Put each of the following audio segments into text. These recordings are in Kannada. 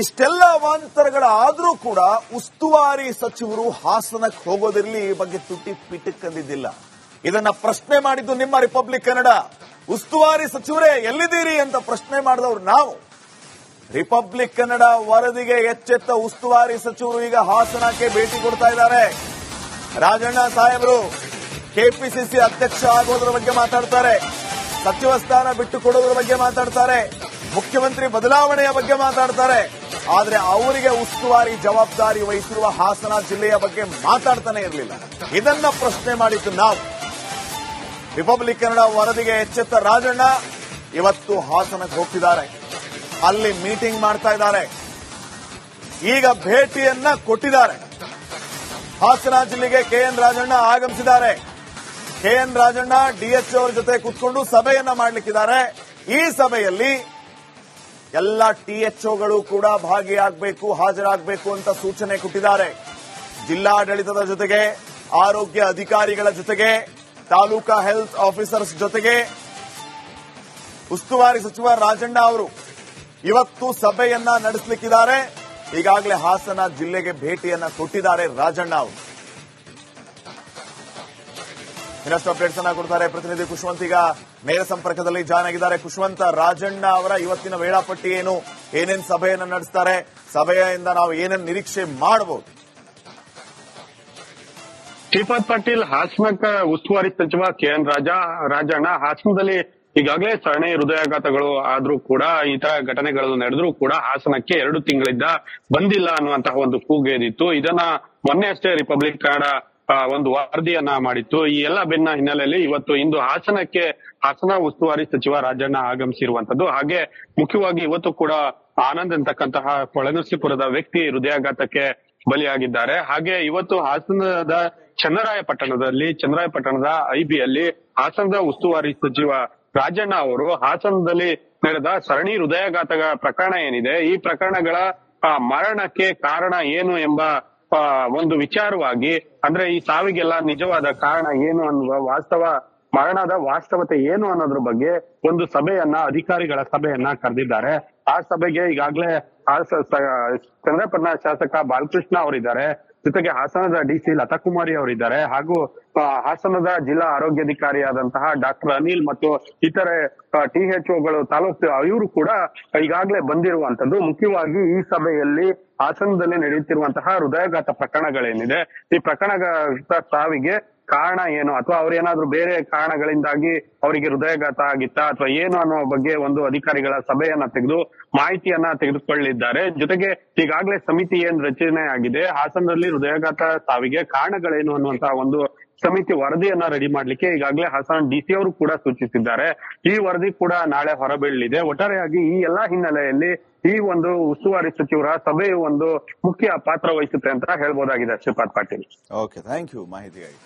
ಇಷ್ಟೆಲ್ಲ ವಾಂತರಗಳಾದರೂ ಕೂಡ ಉಸ್ತುವಾರಿ ಸಚಿವರು ಹಾಸನಕ್ಕೆ ಹೋಗೋದಿರಲಿ ಈ ಬಗ್ಗೆ ತುಟಿ ಪಿಟಕ್ಕಂದಿದ್ದಿಲ್ಲ ಇದನ್ನ ಪ್ರಶ್ನೆ ಮಾಡಿದ್ದು ನಿಮ್ಮ ರಿಪಬ್ಲಿಕ್ ಕನ್ನಡ ಉಸ್ತುವಾರಿ ಸಚಿವರೇ, ಎಲ್ಲಿದ್ದೀರಿ ಅಂತ ಪ್ರಶ್ನೆ ಮಾಡಿದವರು ನಾವು. ರಿಪಬ್ಲಿಕ್ ಕನ್ನಡ ವರದಿಗೆ ಎಚ್ಚೆತ್ತ ಉಸ್ತುವಾರಿ ಸಚಿವರು ಈಗ ಹಾಸನಕ್ಕೆ ಭೇಟಿ ಕೊಡ್ತಾ ಇದ್ದಾರೆ. ರಾಜಣ್ಣ ಸಾಹೇಬರು ಕೆಪಿಸಿಸಿ ಅಧ್ಯಕ್ಷ ಆಗೋದ್ರ ಬಗ್ಗೆ ಮಾತಾಡ್ತಾರೆ. ಸಚಿವ ಸ್ಥಾನ ಬಿಟ್ಟು ಕೊಡೋದ್ರ ಬಗ್ಗೆ ಮಾತಾಡ್ತಾರೆ. ಮುಖ್ಯಮಂತ್ರಿ ಬದಲಾವಣೆಯ ಬಗ್ಗೆ ಮಾತಾಡ್ತಾರೆ. ಆದ್ರೆ ಅವರಿಗೆ ಉಸ್ತುವಾರಿ ಜವಾಬ್ದಾರಿ ವಹಿಸಿರುವ ಹಾಸನ ಜಿಲ್ಲೆಯ ಬಗ್ಗೆ ಮಾತಾಡ್ತಾನೆ ಇರಲಿಲ್ಲ. ಇದನ್ನ ಪ್ರಶ್ನೆ ಮಾಡಿದ್ದು ನಾವು. ರಿಪಬ್ಲಿಕ್ ಕನ್ನಡ ವರದಿಗೆ ಎಚ್ಚೆತ್ತ ರಾಜಣ್ಣ. ಇವತ್ತು ಹಾಸನಕ್ಕೆ ಹೋಗ್ತಿದ್ದಾರೆ. ಅಲ್ಲಿ ಮೀಟಿಂಗ್ ಮಾಡ್ತಾ ಇದ್ದಾರೆ. ಈಗ ಭೇಟಿಯನ್ನ ಕೊಟ್ಟಿದ್ದಾರೆ. ಹಾಸನ ಜಿಲ್ಲೆಗೆ ಕೆಎನ್ ರಾಜಣ್ಣ ಆಗಮಿಸಿದ್ದಾರೆ. ಕೆಎನ್ ರಾಜಣ್ಣ ಡಿಎಚ್ಒ ಅವರ ಜೊತೆ ಕೂತ್ಕೊಂಡು ಸಭೆಯನ್ನ ಮಾಡಲಿಕ್ಕಿದ್ದಾರೆ. ಈ ಸಭೆಯಲ್ಲಿ ಎಲ್ಲ ಟಿಎಚ್ಒಗಳು ಕೂಡ ಭಾಗಿಯಾಗಬೇಕು, ಹಾಜರಾಗಬೇಕು ಅಂತ ಸೂಚನೆ ಕೊಟ್ಟಿದ್ದಾರೆ. ಜಿಲ್ಲಾಡಳಿತದ ಜೊತೆಗೆ, ಆರೋಗ್ಯ ಅಧಿಕಾರಿಗಳ ಜೊತೆಗೆ, ತಾಲೂಕಾ ಹೆಲ್ತ್ ಆಫೀಸರ್ಸ್ ಜೊತೆಗೆ, ಉಸ್ತುವಾರಿ ಸಚಿವ ರಾಜಣ್ಣ ಅವರು ಇವತ್ತು ಸಭೆಯನ್ನ ನಡೆಸಲಿಕ್ಕಿದ್ದಾರೆ. ಈಗಾಗಲೇ ಹಾಸನ ಜಿಲ್ಲೆಗೆ ಭೇಟಿಯನ್ನ ಕೊಟ್ಟಿದ್ದಾರೆ ರಾಜಣ್ಣ ಅವರು. ಇನ್ನಷ್ಟು ಅಪ್ಡೇಟ್ಸ್ ಅನ್ನ ಕೊಡ್ತಾರೆ ಪ್ರತಿನಿಧಿ ಕುಶವಂತ್. ಈಗ ನೇರ ಸಂಪರ್ಕದಲ್ಲಿ ಜಾಯ್ನ್ ಆಗಿದ್ದಾರೆ ಕುಶವಂತ ರಾಜಣ್ಣ ಅವರ ಇವತ್ತಿನ ವೇಳಾಪಟ್ಟಿ ಏನು? ಏನೇನ್ ಸಭೆಯನ್ನು ನಡೆಸ್ತಾರೆ? ಸಭೆಯಿಂದ ನಾವು ಏನೇನ್ ನಿರೀಕ್ಷೆ ಮಾಡಬಹುದು ಶ್ರೀಪಾದ್ ಪಾಟೀಲ್ ಹಾಸನಕ್ಕ ಉಸ್ತುವಾರಿ ಸಚಿವ ಕೆ ಎನ್ ರಾಜಾ, ರಾಜಣ್ಣ ಹಾಸನದಲ್ಲಿ ಈಗಾಗಲೇ ಸರಣಿ ಹೃದಯಾಘಾತಗಳು ಆದ್ರೂ ಕೂಡ ಈ ತರ ಘಟನೆಗಳು ನಡೆದ್ರೂ ಕೂಡ ಹಾಸನಕ್ಕೆ ಎರಡು ತಿಂಗಳಿಂದ ಬಂದಿಲ್ಲ ಅನ್ನುವಂತಹ ಒಂದು ಕೂಗೇದಿತ್ತು ಇದನ್ನ ಮೊನ್ನೆ ಅಷ್ಟೇ ರಿಪಬ್ಲಿಕ್ ಕನ್ನಡ ಒಂದು ವರದಿಯನ್ನ ಮಾಡಿತ್ತು. ಈ ಎಲ್ಲ ಬೆನ್ನ ಹಿನ್ನೆಲೆಯಲ್ಲಿ ಇವತ್ತು ಇಂದು ಹಾಸನಕ್ಕೆ ಹಾಸನ ಉಸ್ತುವಾರಿ ಸಚಿವ ರಾಜಣ್ಣ ಆಗಮಿಸಿರುವಂತದ್ದು ಹಾಗೆ ಮುಖ್ಯವಾಗಿ ಇವತ್ತು ಕೂಡ ಆನಂದ್ ಅಂತಕ್ಕಂತಹ ಕೊಳನರಸೀಪುರದ ವ್ಯಕ್ತಿ ಹೃದಯಾಘಾತಕ್ಕೆ ಬಲಿಯಾಗಿದ್ದಾರೆ. ಹಾಗೆ ಇವತ್ತು ಹಾಸನದ ಚನ್ನರಾಯಪಟ್ಟಣದಲ್ಲಿ, ಚನ್ನರಾಯಪಟ್ಟಣದ ಐಬಿಯಲ್ಲಿ ಹಾಸನದ ಉಸ್ತುವಾರಿ ಸಚಿವ ರಾಜಣ್ಣ ಅವರು ಹಾಸನದಲ್ಲಿ ನಡೆದ ಸರಣಿ ಹೃದಯಾಘಾತಗಳ ಪ್ರಕರಣ ಏನಿದೆ? ಈ ಪ್ರಕರಣಗಳ ಮರಣಕ್ಕೆ ಕಾರಣ ಏನು ಎಂಬ ಒಂದು ವಿಚಾರವಾಗಿ, ಅಂದ್ರೆ ಈ ಸಾವಿಗೆಲ್ಲ ನಿಜವಾದ ಕಾರಣ ಏನು ಅನ್ನುವ ವಾಸ್ತವ, ಮರಣದ ವಾಸ್ತವತೆ ಏನು ಅನ್ನೋದ್ರ ಬಗ್ಗೆ ಒಂದು ಸಭೆಯನ್ನ, ಅಧಿಕಾರಿಗಳ ಸಭೆಯನ್ನ ಕರೆದಿದ್ದಾರೆ. ಆ ಸಭೆಗೆ ಈಗಾಗಲೇ ಚಂದ್ರಪಟ್ಟಣ ಶಾಸಕ ಬಾಲಕೃಷ್ಣ ಅವರಿದ್ದಾರೆ. ಜೊತೆಗೆ ಹಾಸನದ ಡಿಸಿ ಲತಾಕುಮಾರಿ ಅವರಿದ್ದಾರೆ. ಹಾಗೂ ಹಾಸನದ ಜಿಲ್ಲಾ ಆರೋಗ್ಯಾಧಿಕಾರಿಯಾದಂತಹ ಡಾಕ್ಟರ್ ಅನಿಲ್ ಮತ್ತು ಇತರೆ ಟಿ ಎಚ್ ಒಗಳು ತಾಲೂಕು, ಇವರು ಕೂಡ ಈಗಾಗಲೇ ಬಂದಿರುವಂತದ್ದು ಮುಖ್ಯವಾಗಿ ಈ ಸಭೆಯಲ್ಲಿ ಹಾಸನದಲ್ಲಿ ನಡೆಯುತ್ತಿರುವಂತಹ ಹೃದಯಾಘಾತ ಪ್ರಕರಣಗಳೇನಿದೆ. ಈ ಪ್ರಕರಣಗಳ ಸಾವಿಗೆ ಕಾರಣ ಏನು? ಅಥವಾ ಅವ್ರೇನಾದ್ರೂ ಬೇರೆ ಕಾರಣಗಳಿಂದಾಗಿ ಅವರಿಗೆ ಹೃದಯಘಾತ ಆಗಿತ್ತಾ? ಅಥವಾ ಏನು ಅನ್ನೋ ಬಗ್ಗೆ ಒಂದು ಅಧಿಕಾರಿಗಳ ಸಭೆಯನ್ನ ತೆಗೆದು, ಮಾಹಿತಿಯನ್ನ ತೆಗೆದುಕೊಳ್ಳಿದ್ದಾರೆ. ಜೊತೆಗೆ ಈಗಾಗಲೇ ಸಮಿತಿ ಏನ್ ರಚನೆ ಆಗಿದೆ, ಹಾಸನದಲ್ಲಿ ಹೃದಯಘಾತ ಸಾವಿಗೆ ಕಾರಣಗಳೇನು ಅನ್ನುವಂತಹ ಒಂದು ಸಮಿತಿ ವರದಿಯನ್ನ ರೆಡಿ ಮಾಡ್ಲಿಕ್ಕೆ ಈಗಾಗಲೇ ಹಾಸನ ಡಿಸಿ ಅವರು ಕೂಡ ಸೂಚಿಸಿದ್ದಾರೆ. ಈ ವರದಿ ಕೂಡ ನಾಳೆ ಹೊರಬೀಳಲಿದೆ. ಒಟ್ಟಾರೆಯಾಗಿ ಈ ಎಲ್ಲಾ ಹಿನ್ನೆಲೆಯಲ್ಲಿ ಈ ಒಂದು ಉಸ್ತುವಾರಿ ಸಚಿವರ ಸಭೆಯು ಒಂದು ಮುಖ್ಯ ಪಾತ್ರ ವಹಿಸುತ್ತೆ ಅಂತ ಹೇಳ್ಬೋದಾಗಿದೆ Shripad Patil. Okay thank you ಮಾಹಿತಿಗಾಗಿ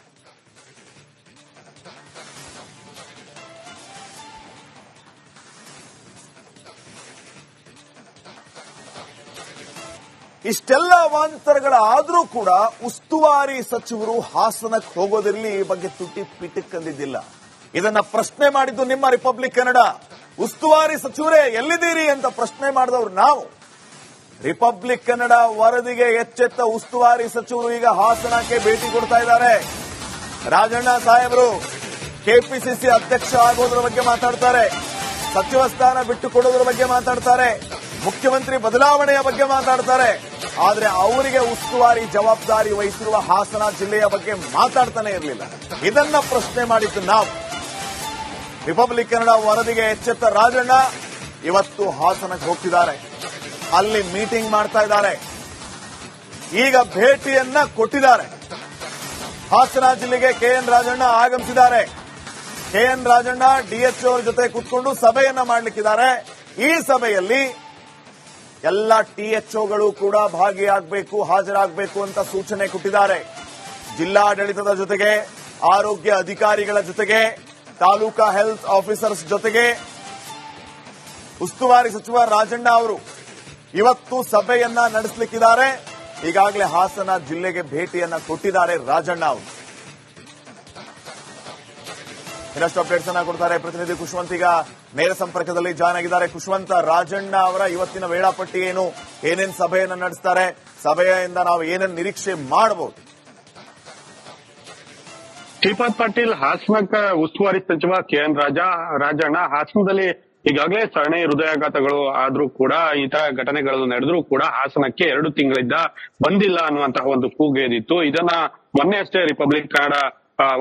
ಇಷ್ಟೆಲ್ಲ ವಾಂತರಗಳಾದರೂ ಕೂಡ ಉಸ್ತುವಾರಿ ಸಚಿವರು ಹಾಸನಕ್ಕೆ ಹೋಗೋದಿರಲಿ ಈ ಬಗ್ಗೆ ತುಟಿ ಪಿಟಕ್ಕಂದಿದ್ದಿಲ್ಲ ಇದನ್ನ ಪ್ರಶ್ನೆ ಮಾಡಿದ್ದು ನಿಮ್ಮ ರಿಪಬ್ಲಿಕ್ ಕನ್ನಡ. ಉಸ್ತುವಾರಿ ಸಚಿವರೇ, ಎಲ್ಲಿದ್ದೀರಿ ಅಂತ ಪ್ರಶ್ನೆ ಮಾಡಿದವರು ನಾವು. ರಿಪಬ್ಲಿಕ್ ಕನ್ನಡ ವರದಿಗೆ ಎಚ್ಚೆತ್ತ ಉಸ್ತುವಾರಿ ಸಚಿವರು ಈಗ ಹಾಸನಕ್ಕೆ ಭೇಟಿ ಕೊಡ್ತಾ ಇದ್ದಾರೆ. ರಾಜಣ್ಣ ಸಾಹೇಬರು, ಕೆಪಿಸಿಸಿ ಅಧ್ಯಕ್ಷ ಆಗೋದ್ರ ಬಗ್ಗೆ ಮಾತಾಡ್ತಾರೆ. ಸಚಿವ ಸ್ಥಾನ ಬಿಟ್ಟುಕೊಡೋದ್ರ ಬಗ್ಗೆ ಮಾತಾಡ್ತಾರೆ. ಮುಖ್ಯಮಂತ್ರಿ ಬದಲಾವಣೆಯ ಬಗ್ಗೆ ಮಾತಾಡ್ತಾರೆ. ಆದರೆ ಅವರಿಗೆ ಉಸ್ತುವಾರಿ ಜವಾಬ್ದಾರಿ ವಹಿಸಿರುವ ಹಾಸನ ಜಿಲ್ಲೆಯ ಬಗ್ಗೆ ಮಾತಾಡ್ತಾನೆ ಇರಲಿಲ್ಲ. ಇದನ್ನ ಪ್ರಶ್ನೆ ಮಾಡಿದ್ದು ನಾವು. ರಿಪಬ್ಲಿಕ್ ಕನ್ನಡ ವರದಿಗೆ ಎಚ್ಚೆತ್ತ ರಾಜಣ್ಣ. ಇವತ್ತು ಹಾಸನಕ್ಕೆ ಹೋಗ್ತಿದ್ದಾರೆ. ಅಲ್ಲಿ ಮೀಟಿಂಗ್ ಮಾಡ್ತಾ ಇದ್ದಾರೆ. ಈಗ ಭೇಟಿಯನ್ನ ಕೊಟ್ಟಿದ್ದಾರೆ. ಹಾಸನ ಜಿಲ್ಲೆಗೆ ಕೆಎನ್ ರಾಜಣ್ಣ ಆಗಮಿಸಿದ್ದಾರೆ. ಕೆಎನ್ ರಾಜಣ್ಣ ಡಿಎಚ್ಒ ಜೊತೆ ಕೂತ್ಕೊಂಡು ಸಭೆಯನ್ನ ಮಾಡಲಿಕ್ಕಿದ್ದಾರೆ. ಈ ಸಭೆಯಲ್ಲಿ ಎಲ್ಲ ಟಿಎಚ್ಒಗಳು ಕೂಡ ಭಾಗಿಯಾಗಬೇಕು, ಹಾಜರಾಗಬೇಕು ಅಂತ ಸೂಚನೆ ಕೊಟ್ಟಿದ್ದಾರೆ. ಜಿಲ್ಲಾಡಳಿತದ ಜೊತೆಗೆ, ಆರೋಗ್ಯ ಅಧಿಕಾರಿಗಳ ಜೊತೆಗೆ, ತಾಲೂಕಾ ಹೆಲ್ತ್ ಆಫೀಸರ್ಸ್ ಜೊತೆಗೆ, ಉಸ್ತುವಾರಿ ಸಚಿವ ರಾಜಣ್ಣ ಅವರು ಇವತ್ತು ಸಭೆಯನ್ನ ನಡೆಸಲಿಕ್ಕಿದ್ದಾರೆ. ಈಗಾಗಲೇ ಹಾಸನ ಜಿಲ್ಲೆಗೆ ಭೇಟಿಯನ್ನ ಕೊಟ್ಟಿದ್ದಾರೆ ರಾಜಣ್ಣ ಅವರು. ಇನ್ನಷ್ಟು ಅಪ್ಡೇಟ್ಸ್ ಅನ್ನ ಕೊಡ್ತಾರೆ ಪ್ರತಿನಿಧಿ ಖುಷ್ವಂತ್ ಈಗ ನೇರ ಸಂಪರ್ಕದಲ್ಲಿ ಜಾಯ್ನ್ ಆಗಿದ್ದಾರೆ ಖುಷ್ವಂತ ರಾಜಣ್ಣ ಅವರ ಇವತ್ತಿನ ವೇಳಾಪಟ್ಟಿ ಏನು? ಏನೇನ್ ಸಭೆಯನ್ನು ನಡೆಸ್ತಾರೆ? ಸಭೆಯಿಂದ ನಾವು ಏನೇನು ನಿರೀಕ್ಷೆ ಮಾಡಬಹುದು ಶ್ರೀಪಾದ್ ಪಾಟೀಲ್ ಹಾಸನಕ್ಕ ಉಸ್ತುವಾರಿ ಸಚಿವ ಕೆ ಎನ್ ರಾಜಾ, ರಾಜಣ್ಣ ಹಾಸನದಲ್ಲಿ ಈಗಾಗಲೇ ಸರಣಿ ಹೃದಯಾಘಾತಗಳು ಆದ್ರೂ ಕೂಡ ಈ ತರ ಘಟನೆಗಳು ನಡೆದ್ರೂ ಕೂಡ ಹಾಸನಕ್ಕೆ ಎರಡು ತಿಂಗಳಿಂದ ಬಂದಿಲ್ಲ ಅನ್ನುವಂತಹ ಒಂದು ಕೂಗೇದಿತ್ತು. ಇದನ್ನ ಮೊನ್ನೆ ಅಷ್ಟೇ ರಿಪಬ್ಲಿಕ್ ಕನ್ನಡ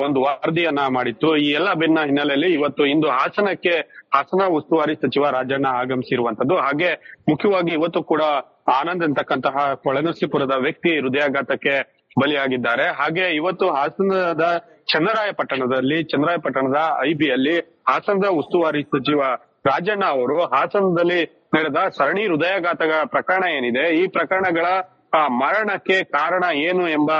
ಒಂದು ವರದಿಯನ್ನ ಮಾಡಿತ್ತು. ಈ ಎಲ್ಲ ಬೆನ್ನ ಹಿನ್ನೆಲೆಯಲ್ಲಿ ಇವತ್ತು ಇಂದು ಹಾಸನಕ್ಕೆ, ಹಾಸನ ಉಸ್ತುವಾರಿ ಸಚಿವ ರಾಜಣ್ಣ ಆಗಮಿಸಿರುವಂತದ್ದು ಹಾಗೆ ಮುಖ್ಯವಾಗಿ ಇವತ್ತು ಕೂಡ ಆನಂದ್ ಅಂತಕ್ಕಂತಹ ಕೊಳನರ್ಸಿಪುರದ ವ್ಯಕ್ತಿ ಹೃದಯಾಘಾತಕ್ಕೆ ಬಲಿಯಾಗಿದ್ದಾರೆ. ಹಾಗೆ ಇವತ್ತು ಹಾಸನದ ಚನ್ನರಾಯಪಟ್ಟಣದಲ್ಲಿ, ಚನ್ನರಾಯಪಟ್ಟಣದ ಐಬಿಯಲ್ಲಿ ಹಾಸನದ ಉಸ್ತುವಾರಿ ಸಚಿವ ರಾಜಣ್ಣ ಅವರು ಹಾಸನದಲ್ಲಿ ನಡೆದ ಸರಣಿ ಹೃದಯಾಘಾತಗಳ ಪ್ರಕರಣ ಏನಿದೆ? ಈ ಪ್ರಕರಣಗಳ ಮರಣಕ್ಕೆ ಕಾರಣ ಏನು ಎಂಬ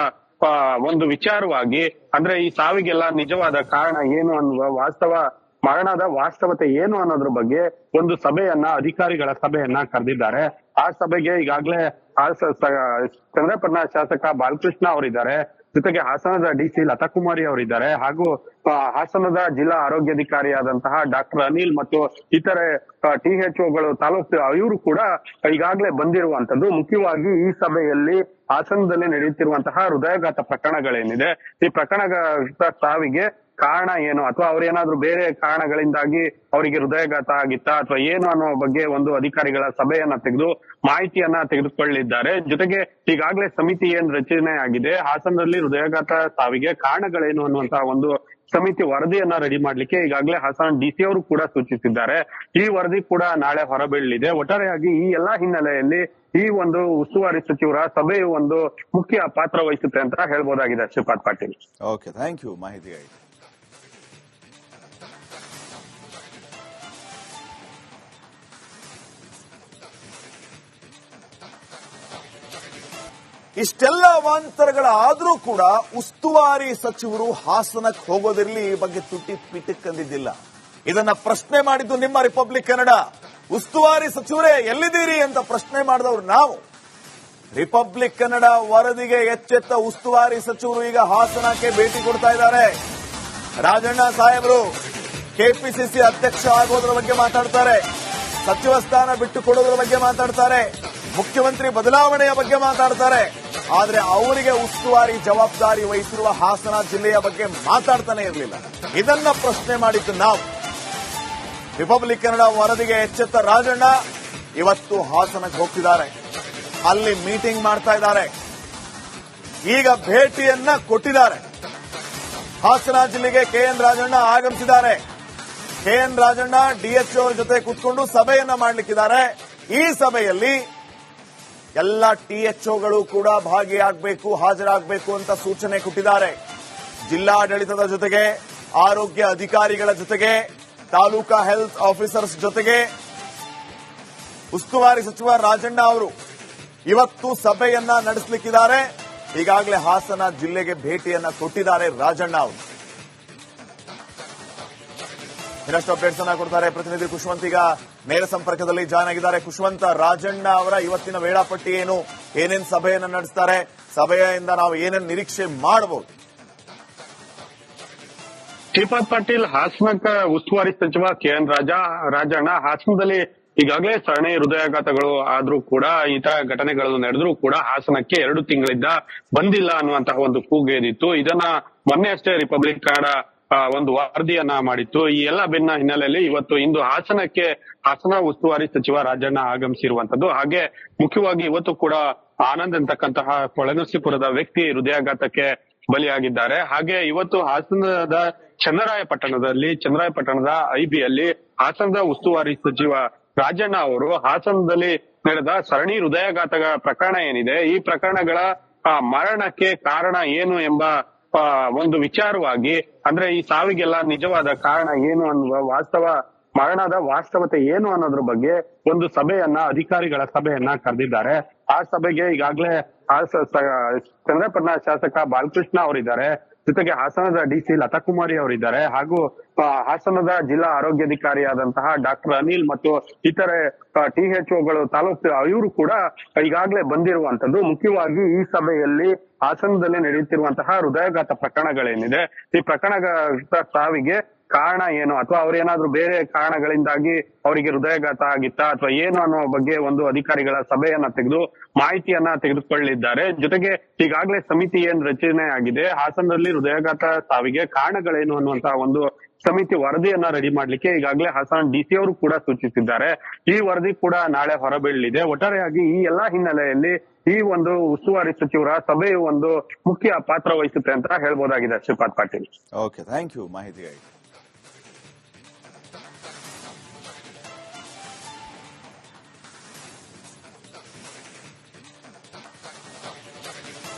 ಒಂದು ವಿಚಾರವಾಗಿ, ಅಂದ್ರೆ ಈ ಸಾವಿಗೆಲ್ಲ ನಿಜವಾದ ಕಾರಣ ಏನು ಅನ್ನುವ ವಾಸ್ತವ, ಮರಣದ ವಾಸ್ತವತೆ ಏನು ಅನ್ನೋದ್ರ ಬಗ್ಗೆ ಒಂದು ಸಭೆಯನ್ನ, ಅಧಿಕಾರಿಗಳ ಸಭೆಯನ್ನ ಕರೆದಿದ್ದಾರೆ. ಆ ಸಭೆಗೆ ಈಗಾಗಲೇ ಸ- ಚಂದ್ರಪಟ್ಟಣ ಶಾಸಕ ಬಾಲಕೃಷ್ಣ ಅವರಿದ್ದಾರೆ. ಜೊತೆಗೆ ಹಾಸನದ ಡಿಸಿ ಲತಾಕುಮಾರಿ ಅವರಿದ್ದಾರೆ. ಹಾಗೂ ಹಾಸನದ ಜಿಲ್ಲಾ ಆರೋಗ್ಯಾಧಿಕಾರಿಯಾದಂತಹ ಡಾಕ್ಟರ್ ಅನಿಲ್ ಮತ್ತು ಇತರೆ ಟಿಎಚ್ಒಗಳು ತಾಲೂಕು, ಇವರು ಕೂಡ ಈಗಾಗಲೇ ಬಂದಿರುವಂತದ್ದು ಮುಖ್ಯವಾಗಿ ಈ ಸಭೆಯಲ್ಲಿ ಹಾಸನದಲ್ಲಿ ನಡೆಯುತ್ತಿರುವಂತಹ ಹೃದಯಾಘಾತ ಪ್ರಕರಣಗಳೇನಿದೆ. ಈ ಪ್ರಕರಣಗಳ ಸಾವಿಗೆ ಕಾರಣ ಏನು? ಅಥವಾ ಅವ್ರೇನಾದ್ರೂ ಬೇರೆ ಕಾರಣಗಳಿಂದಾಗಿ ಅವರಿಗೆ ಹೃದಯಘಾತ ಆಗಿತ್ತಾ? ಅಥವಾ ಏನು ಅನ್ನೋ ಬಗ್ಗೆ ಒಂದು ಅಧಿಕಾರಿಗಳ ಸಭೆಯನ್ನ ತೆಗೆದು, ಮಾಹಿತಿಯನ್ನ ತೆಗೆದುಕೊಳ್ಳಿದ್ದಾರೆ. ಜೊತೆಗೆ ಈಗಾಗಲೇ ಸಮಿತಿ ಏನ್ ರಚನೆ ಆಗಿದೆ, ಹಾಸನದಲ್ಲಿ ಹೃದಯಘಾತ ಸಾವಿಗೆ ಕಾರಣಗಳೇನು ಅನ್ನುವಂತಹ ಒಂದು ಸಮಿತಿ ವರದಿಯನ್ನ ರೆಡಿ ಮಾಡ್ಲಿಕ್ಕೆ ಈಗಾಗಲೇ ಹಾಸನ ಡಿಸಿ ಅವರು ಕೂಡ ಸೂಚಿಸಿದ್ದಾರೆ. ಈ ವರದಿ ಕೂಡ ನಾಳೆ ಹೊರಬೀಳಲಿದೆ. ಒಟ್ಟಾರೆಯಾಗಿ ಈ ಎಲ್ಲಾ ಹಿನ್ನೆಲೆಯಲ್ಲಿ ಈ ಒಂದು ಉಸ್ತುವಾರಿ ಸಚಿವರ ಸಭೆಯು ಒಂದು ಮುಖ್ಯ ಪಾತ್ರ ವಹಿಸುತ್ತೆ ಅಂತ ಹೇಳ್ಬೋದಾಗಿದೆ Shripad Patil. Okay thank you ಮಾಹಿತಿಗಾಗಿ ಇಷ್ಟೆಲ್ಲ ಅವಾಂತರಗಳಾದ್ರೂ ಕೂಡ ಉಸ್ತುವಾರಿ ಸಚಿವರು ಹಾಸನಕ್ಕೆ ಹೋಗೋದಿರಲಿ ಈ ಬಗ್ಗೆ ತುಟ್ಟಿ ಪಿಟಕ್ಕಂದಿದ್ದಿಲ್ಲ ಇದನ್ನ ಪ್ರಶ್ನೆ ಮಾಡಿದ್ದು ನಿಮ್ಮ ರಿಪಬ್ಲಿಕ್ ಕನ್ನಡ ಉಸ್ತುವಾರಿ ಸಚಿವರೇ, ಎಲ್ಲಿದ್ದೀರಿ ಅಂತ ಪ್ರಶ್ನೆ ಮಾಡಿದವರು ನಾವು. ರಿಪಬ್ಲಿಕ್ ಕನ್ನಡ ವರದಿಗೆ ಎಚ್ಚೆತ್ತ ಉಸ್ತುವಾರಿ ಸಚಿವರು ಈಗ ಹಾಸನಕ್ಕೆ ಭೇಟಿ ಕೊಡ್ತಾ ಇದ್ದಾರೆ. ರಾಜಣ್ಣ ಸಾಹೇಬರು, ಕೆಪಿಸಿಸಿ ಅಧ್ಯಕ್ಷ ಆಗೋದ್ರ ಬಗ್ಗೆ ಮಾತಾಡ್ತಾರೆ. ಸಚಿವ ಸ್ಥಾನ ಬಿಟ್ಟು ಕೊಡೋದ್ರ ಬಗ್ಗೆ ಮಾತಾಡ್ತಾರೆ. ಮುಖ್ಯಮಂತ್ರಿ ಬದಲಾವಣೆಯ ಬಗ್ಗೆ ಮಾತಾಡ್ತಾರೆ. ಆದ್ರೆ ಅವರಿಗೆ ಉಸ್ತುವಾರಿ ಜವಾಬ್ದಾರಿ ವಹಿಸಿರುವ ಹಾಸನ ಜಿಲ್ಲೆಯ ಬಗ್ಗೆ ಮಾತಾಡ್ತಾನೆ ಇರಲಿಲ್ಲ. ಇದನ್ನ ಪ್ರಶ್ನೆ ಮಾಡಿದ್ದು ನಾವು. ರಿಪಬ್ಲಿಕ್ ಕನ್ನಡ ವರದಿಗೆ ಎಚ್ಚೆತ್ತ ರಾಜಣ್ಣ. ಇವತ್ತು ಹಾಸನಕ್ಕೆ ಹೋಗ್ತಿದ್ದಾರೆ. ಅಲ್ಲಿ ಮೀಟಿಂಗ್ ಮಾಡ್ತಾ ಇದ್ದಾರೆ. ಈಗ ಭೇಟಿಯನ್ನ ಕೊಟ್ಟಿದ್ದಾರೆ. ಹಾಸನ ಜಿಲ್ಲೆಗೆ ಕೆಎನ್ ರಾಜಣ್ಣ ಆಗಮಿಸಿದ್ದಾರೆ. ಕೆಎನ್ ರಾಜಣ್ಣ ಡಿಎಚ್ಒ ಜೊತೆ ಕೂತ್ಕೊಂಡು ಸಭೆಯನ್ನ ಮಾಡಲಿಕ್ಕಿದ್ದಾರೆ. ಈ ಸಭೆಯಲ್ಲಿ ಎಲ್ಲ ಟಿಎಚ್ಒಗಳು ಕೂಡ ಭಾಗಿಯಾಗಬೇಕು, ಹಾಜರಾಗಬೇಕು ಅಂತ ಸೂಚನೆ ಕೊಟ್ಟಿದ್ದಾರೆ. ಜಿಲ್ಲಾಡಳಿತದ ಜೊತೆಗೆ, ಆರೋಗ್ಯ ಅಧಿಕಾರಿಗಳ ಜೊತೆಗೆ, ತಾಲೂಕಾ ಹೆಲ್ತ್ ಆಫೀಸರ್ಸ್ ಜೊತೆಗೆ, ಉಸ್ತುವಾರಿ ಸಚಿವ ರಾಜಣ್ಣ ಅವರು ಇವತ್ತು ಸಭೆಯನ್ನ ನಡೆಸಲಿಕ್ಕಿದ್ದಾರೆ. ಈಗಾಗಲೇ ಹಾಸನ ಜಿಲ್ಲೆಗೆ ಭೇಟಿಯನ್ನ ಕೊಟ್ಟಿದ್ದಾರೆ ರಾಜಣ್ಣ ಅವರು. ಇನ್ನಷ್ಟು ಅಪ್ಡೇಟ್ಸ್ ಅನ್ನ ಕೊಡ್ತಾರೆ ಪ್ರತಿನಿಧಿ ಖುಷ್ವಂತ್ ಈಗ ನೇರ ಸಂಪರ್ಕದಲ್ಲಿ ಜಾಯ್ನ್ ಆಗಿದ್ದಾರೆ ಖುಷ್ವಂತ ರಾಜಣ್ಣ ಅವರ ಇವತ್ತಿನ ವೇಳಾಪಟ್ಟಿ ಏನು? ಏನೇನ್ ಸಭೆಯನ್ನು ನಡೆಸ್ತಾರೆ? ಸಭೆಯಿಂದ ನಾವು ಏನೇನ್ ನಿರೀಕ್ಷೆ ಮಾಡಬಹುದು ಶ್ರೀಪಾದ್ ಪಾಟೀಲ್ ಹಾಸನಕ್ಕ ಉಸ್ತುವಾರಿ ಸಚಿವ ಕೆ ಎನ್ ರಾಜಾ, ರಾಜಣ್ಣ ಹಾಸನದಲ್ಲಿ ಈಗಾಗಲೇ ಸರಣಿ ಹೃದಯಾಘಾತಗಳು ಆದ್ರೂ ಕೂಡ ಈ ತರ ಘಟನೆಗಳು ನಡೆದ್ರೂ ಕೂಡ ಹಾಸನಕ್ಕೆ ಎರಡು ತಿಂಗಳಿಂದ ಬಂದಿಲ್ಲ ಅನ್ನುವಂತಹ ಒಂದು ಕೂಗೇದಿತ್ತು ಇದನ್ನ ಮೊನ್ನೆ ಅಷ್ಟೇ ರಿಪಬ್ಲಿಕ್ ಕನ್ನಡ ಒಂದು ವರದಿಯನ್ನ ಮಾಡಿತ್ತು. ಈ ಎಲ್ಲ ಭಿನ್ನ ಹಿನ್ನೆಲೆಯಲ್ಲಿ ಇವತ್ತು ಇಂದು ಹಾಸನಕ್ಕೆ ಹಾಸನ ಉಸ್ತುವಾರಿ ಸಚಿವ ರಾಜಣ್ಣ ಆಗಮಿಸಿರುವಂತದ್ದು ಹಾಗೆ ಮುಖ್ಯವಾಗಿ ಇವತ್ತು ಕೂಡ ಆನಂದ್ ಅಂತಕ್ಕಂತಹ ಕೊಳೆನರಸೀಪುರದ ವ್ಯಕ್ತಿ ಹೃದಯಾಘಾತಕ್ಕೆ ಬಲಿಯಾಗಿದ್ದಾರೆ. ಹಾಗೆ ಇವತ್ತು ಹಾಸನದ ಚನ್ನರಾಯಪಟ್ಟಣದಲ್ಲಿ, ಚನ್ನರಾಯಪಟ್ಟಣದ ಐಬಿಯಲ್ಲಿ ಹಾಸನದ ಉಸ್ತುವಾರಿ ಸಚಿವ ರಾಜಣ್ಣ ಅವರು ಹಾಸನದಲ್ಲಿ ನಡೆದ ಸರಣಿ ಹೃದಯಾಘಾತ ಪ್ರಕರಣ ಏನಿದೆ? ಈ ಪ್ರಕರಣಗಳ ಮರಣಕ್ಕೆ ಕಾರಣ ಏನು ಎಂಬ ಒಂದು ವಿಚಾರವಾಗಿ, ಅಂದ್ರೆ ಈ ಸಾವಿಗೆಲ್ಲ ನಿಜವಾದ ಕಾರಣ ಏನು ಅನ್ನುವ ವಾಸ್ತವ, ಮರಣದ ವಾಸ್ತವತೆ ಏನು ಅನ್ನೋದ್ರ ಬಗ್ಗೆ ಒಂದು ಸಭೆಯನ್ನ, ಅಧಿಕಾರಿಗಳ ಸಭೆಯನ್ನ ಕರೆದಿದ್ದಾರೆ. ಆ ಸಭೆಗೆ ಈಗಾಗಲೇ ಸ- ಚಂದ್ರಪಟ್ಟಣ ಶಾಸಕ ಬಾಲಕೃಷ್ಣ ಅವರಿದ್ದಾರೆ. ಜೊತೆಗೆ ಹಾಸನದ ಡಿ ಡಿಸಿ ಲತಾಕುಮಾರಿ ಅವರಿದ್ದಾರೆ. ಹಾಗೂ ಹಾಸನದ ಜಿಲ್ಲಾ ಆರೋಗ್ಯಾಧಿಕಾರಿಯಾದಂತಹ ಡಾಕ್ಟರ್ ಅನಿಲ್ ಮತ್ತು ಇತರೆ ಟಿ ಹೆಚ್ ಓಗಳು ತಾಲೂಕು, ಇವರು ಕೂಡ ಈಗಾಗಲೇ ಬಂದಿರುವಂತದ್ದು ಮುಖ್ಯವಾಗಿ ಈ ಸಭೆಯಲ್ಲಿ ಹಾಸನದಲ್ಲಿ ನಡೆಯುತ್ತಿರುವಂತಹ ಹೃದಯಾಘಾತ ಪ್ರಕರಣಗಳೇನಿದೆ, ಈ ಪ್ರಕರಣಗಳ ಸಾವಿಗೆ ಕಾರಣ ಏನು? ಅಥವಾ ಅವ್ರೇನಾದ್ರೂ ಬೇರೆ ಕಾರಣಗಳಿಂದಾಗಿ ಅವರಿಗೆ ಹೃದಯಾಘಾತ ಆಗಿತ್ತಾ? ಅಥವಾ ಏನು ಅನ್ನೋ ಬಗ್ಗೆ ಒಂದು ಅಧಿಕಾರಿಗಳ ಸಭೆಯನ್ನ ತೆಗೆದು, ಮಾಹಿತಿಯನ್ನ ತೆಗೆದುಕೊಳ್ಳಿದ್ದಾರೆ ಜೊತೆಗೆ ಈಗಾಗಲೇ ಸಮಿತಿ ಏನ್ ರಚನೆ ಆಗಿದೆ, ಹಾಸನದಲ್ಲಿ ಹೃದಯಾಘಾತ ಸಾವಿಗೆ ಕಾರಣಗಳೇನು ಅನ್ನುವಂತಹ ಒಂದು ಸಮಿತಿ ವರದಿಯನ್ನ ರೆಡಿ ಮಾಡ್ಲಿಕ್ಕೆ ಈಗಾಗಲೇ ಹಾಸನ ಡಿಸಿ ಅವರು ಕೂಡ ಸೂಚಿಸಿದ್ದಾರೆ. ಈ ವರದಿ ಕೂಡ ನಾಳೆ ಹೊರಬೀಳಲಿದೆ. ಒಟ್ಟಾರೆಯಾಗಿ ಈ ಎಲ್ಲಾ ಹಿನ್ನೆಲೆಯಲ್ಲಿ ಈ ಒಂದು ಉಸ್ತುವಾರಿ ಸಚಿವರ ಸಭೆಯು ಒಂದು ಮುಖ್ಯ ಪಾತ್ರ ವಹಿಸುತ್ತೆ ಅಂತ ಹೇಳ್ಬೋದಾಗಿದೆ Shripad Patil. Okay thank you